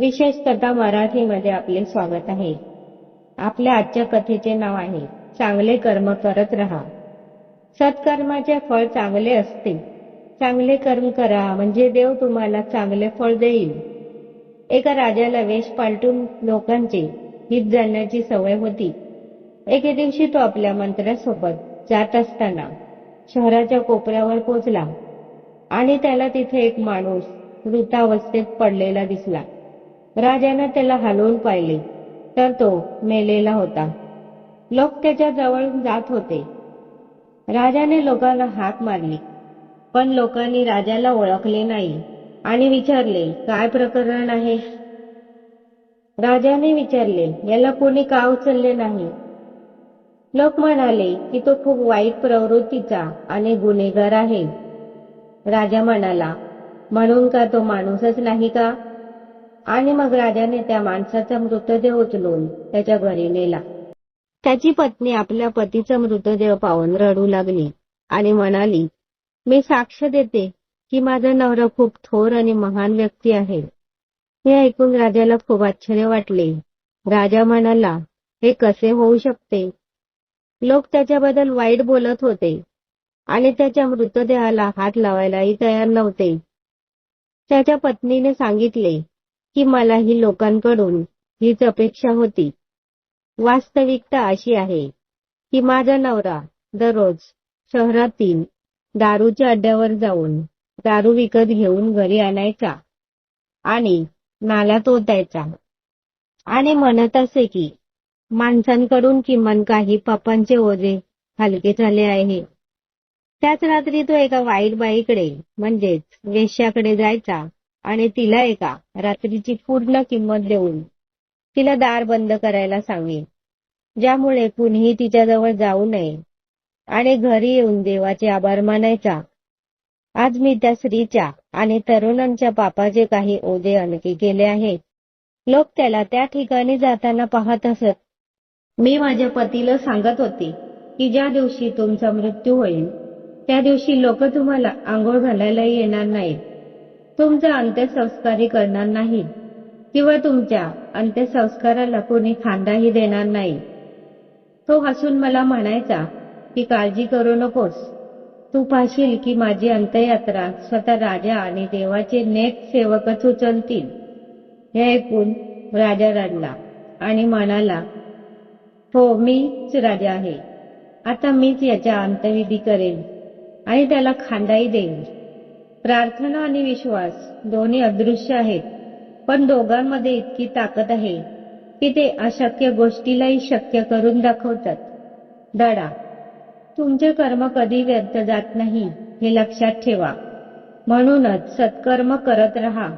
विशेष कथा मराठीमध्ये आपले स्वागत आहे. आपल्या आजच्या कथेचे नाव आहे चांगले कर्म करत राहा. सत्कर्माचे फळ चांगले असते चांगले कर्म करा म्हणजे देव तुम्हाला चांगले फळ देईल. एका राजाला वेश पालटून लोकांचे हित जाणण्याची सवय होती. एके दिवशी तो आपल्या मंत्र्यासोबत जात असताना शहराच्या कोपऱ्यावर पोचला आणि त्याला तिथे एक माणूस मृतावस्थेत पडलेला दिसला. राजानं त्याला हलवून पाहिले तर तो मेलेला होता. लोक त्याच्याजवळ जात होते. राजाने लोकांना हाक मारली पण लोकांनी राजाला ओळखले नाही आणि विचारले काय प्रकरण आहे? राजाने विचारले याला कोणी का उचलले नाही? लोक म्हणाले की तो खूप वाईट प्रवृत्तीचा आणि गुन्हेगार आहे. राजा म्हणाला म्हणून का तो माणूसच नाही का? आणि मग राजाने त्या माणसाचा मृतदेह उचलून त्याच्या घरी नेला. त्याची पत्नी आपल्या पतीचा मृतदेह पाहून रडू लागली आणि म्हणाली मी साक्ष देते की माझा नवरा खूप थोर आणि महान व्यक्ती आहे. हे ऐकून राजाला खूप आश्चर्य वाटले. राजा म्हणाला हे कसे होऊ शकते? लोक त्याच्याबद्दल वाईट बोलत होते आणि त्याच्या मृतदेहाला हात लावायलाही तयार नव्हते. त्याच्या पत्नीने सांगितले की मला ही लोकांकडून हीच अपेक्षा होती. वास्तविकता अशी आहे की माझा नवरा दररोज शहरातील दारूच्या अड्ड्यावर जाऊन दारू विकत घेऊन घरी आणायचा आणि नाल्यात ओतायचा आणि म्हणत असे की माणसांकडून किमान काही पापांचे ओझे हलके झाले आहे. त्याच रात्री तो एका वाईट बाईकडे म्हणजेच वेश्याकडे जायचा. आणि तिला एका रात्रीची पूर्ण किंमत देऊन तिला दार बंद करायला सांगेन ज्यामुळे कुणीही तिच्याजवळ जाऊ नये आणि घरी येऊन देवाचे आभार मानायचा. आज मी त्या स्त्रीच्या आणि तरुणांच्या पापाचे काही ओझे हलके केले आहेत. लोक त्याला त्या ठिकाणी जाताना पाहत असत. मी माझ्या पतीला सांगत होते की ज्या दिवशी तुमचा मृत्यू होईल त्या दिवशी लोक तुम्हाला आंघोळ घालायलाही येणार नाहीत. तुमचा अंत्यसंस्कारही करणार नाही. किंवा तुमच्या अंत्यसंस्काराला कोणी खांदाही देणार नाही. तो हसून मला म्हणायचा की काळजी करू नकोस. तू पाहशील की माझी अंत्ययात्रा स्वतः राजा आणि देवाचे नेक सेवकच उचलतील. हे ऐकून राजा रडला आणि म्हणाला हो मीच राजा आहे. आता मीच याच्या अंत्यविधी करेन आणि त्याला खांदाही देईन. प्रार्थना आणि विश्वास दोन्ही अदृश्य आहेत पण दोघांमध्ये इतकी ताकद आहे की ते अशक्य गोष्टीलाही शक्य करून दाखवतात. धडा तुमचे कर्म कधी व्यर्थ जात नाही हे लक्षात ठेवा. म्हणूनच सत्कर्म करत राहा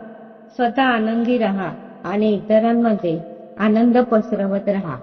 स्वतः आनंदी राहा आणि इतरांमध्ये आनंद पसरवत राहा.